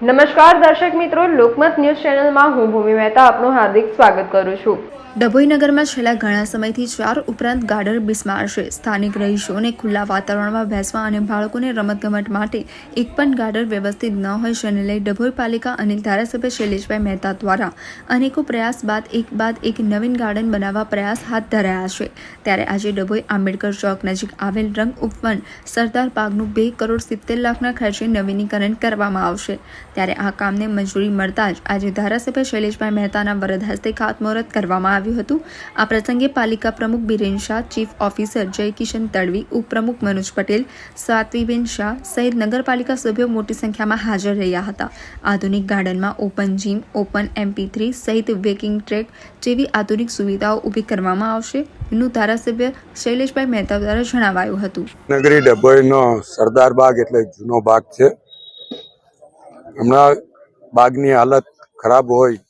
નમસ્કાર દર્શક મિત્રો, લોકમત ન્યૂઝ ચેનલમાં હું ભૂમિ મહેતા આપનું હાર્દિક સ્વાગત કરું છું. ડભોઈ નગરમાં છેલ્લા ઘણા સમયથી ચાર ઉપરાંત ગાર્ડર બિસ્માર છે સ્થાનિક રહીશોને ખુલ્લા વાતાવરણમાં બેસવા અને બાળકોને રમતગમત માટે એક પણ ગાર્ડર વ્યવસ્થિત ન હોય જેને લઈ ડભોઈ પાલિકા અને ધારાસભ્ય શૈલેષભાઈ મહેતા દ્વારા અનેકો પ્રયાસ બાદ એક બાદ એક નવીન ગાર્ડન બનાવવા પ્રયાસ હાથ ધરાયા છે. ત્યારે આજે ડભોઈ આંબેડકર ચોક નજીક આવેલ રંગ ઉપવન સરદાર બાગનું બે કરોડ સિત્તેર લાખના ખર્ચે નવીનીકરણ કરવામાં આવશે. ત્યારે આ કામને મંજૂરી મળતા જ આજે ધારાસભ્ય શૈલેષભાઈ મહેતાના વરદ હસ્તે ખાતમુહૂર્ત કરવામાં આવ્યું હતું. આ પ્રસંગે પાલિકા પ્રમુખ બિરેન શાહ, ચીફ ઓફિસર જયકિશન તડવી, ઉપપ્રમુખ મનોજ પટેલ, સાત્વીબેન શાહ સહિત નગરપાલિકા સભ્યો મોટી સંખ્યામાં હાજર રહ્યા હતા. આધુનિક ગાર્ડનમાં open gym, open amphitheatre સહિત વેકિંગ ટ્રેક જેવી આધુનિક સુવિધાઓ ઊભી કરવામાં આવશે નું ધારાસભ્ય શૈલેષભાઈ મહેતા દ્વારા જણાવાયું હતું. નગરી ડભોઈનો સરદાર બાગ એટલે જૂનો બાગ છે. હમણાં બાગની હાલત ખરાબ હોય,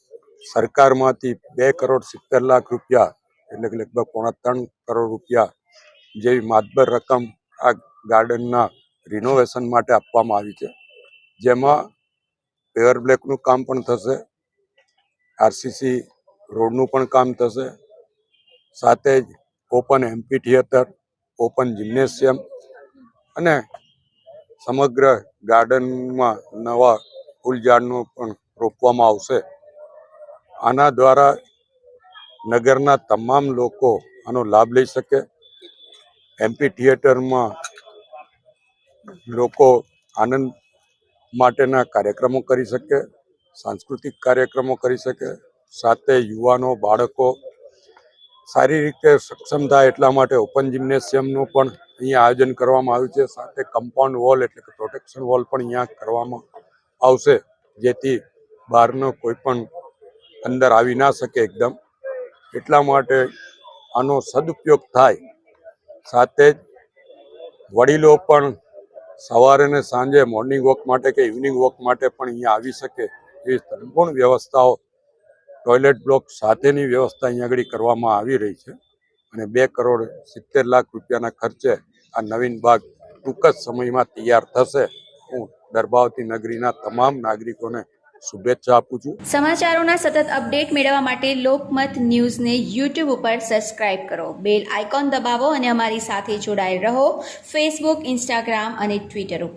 સરકારમાંથી બે કરોડ સિત્તેર લાખ રૂપિયા એટલે કે લગભગ પોણા ત્રણ કરોડ રૂપિયા જેવી માતબર રકમ આ ગાર્ડનના રિનોવેશન માટે આપવામાં આવી છે. જેમાં પેવર બ્લેકનું કામ પણ થશે આરસીસી રોડનું પણ કામ થશે, સાથે જ open amphitheatre open gymnasium અને સમગ્ર ગાર્ડનમાં નવા ફૂલ ઝાડનું પણ રોપવામાં આવશે. આના દ્વારા નગરના તમામ લોકો આનો લાભ લઈ શકે. એમપી થિયેટરમાં લોકો આનંદ માટેના કાર્યક્રમો કરી શકે, સાંસ્કૃતિક કાર્યક્રમો કરી શકે, સાથે યુવાનો, બાળકો સારી રીતે સક્ષમ થાય એટલા માટે ઓપન જિમ્નેશિયમનું પણ અહીંયા આયોજન કરવામાં આવ્યું છે. સાથે કમ્પાઉન્ડ વોલ એટલે કે પ્રોટેક્શન વોલ પણ અહીંયા કરવામાં આવશે, જેથી બહારનો કોઈ પણ અંદર આવી ના શકે એકદમ. એટલા માટે આનો સદુપયોગ થાય. સાથે જ વડીલો પણ સવારે ને સાંજે મોર્નિંગ વોક માટે કે ઇવનિંગ વોક માટે પણ અહીંયા આવી શકે એવી સંપૂર્ણ વ્યવસ્થાઓ ટોયલેટ બ્લોક સાથેની વ્યવસ્થા અહીંયા આગળ કરવામાં આવી રહી છે. અને બે કરોડ સિત્તેર લાખ રૂપિયાના ખર્ચે આ નવીન બાગ ટૂંક જ સમયમાં તૈયાર થશે. હું દરબાવતી નગરીના તમામ નાગરિકોને શુભેચ્છા આપું છું. સમાચારોના સતત અપડેટ મેળવવા માટે લોકમત ન્યૂઝને યુટ્યુબ ઉપર સબસ્ક્રાઇબ કરો. બેલ આઇકોન દબાવો અને અમારી સાથે જોડાયેલ રહો. ફેસબુક ઇન્સ્ટાગ્રામ અને ટ્વિટર ઉપર.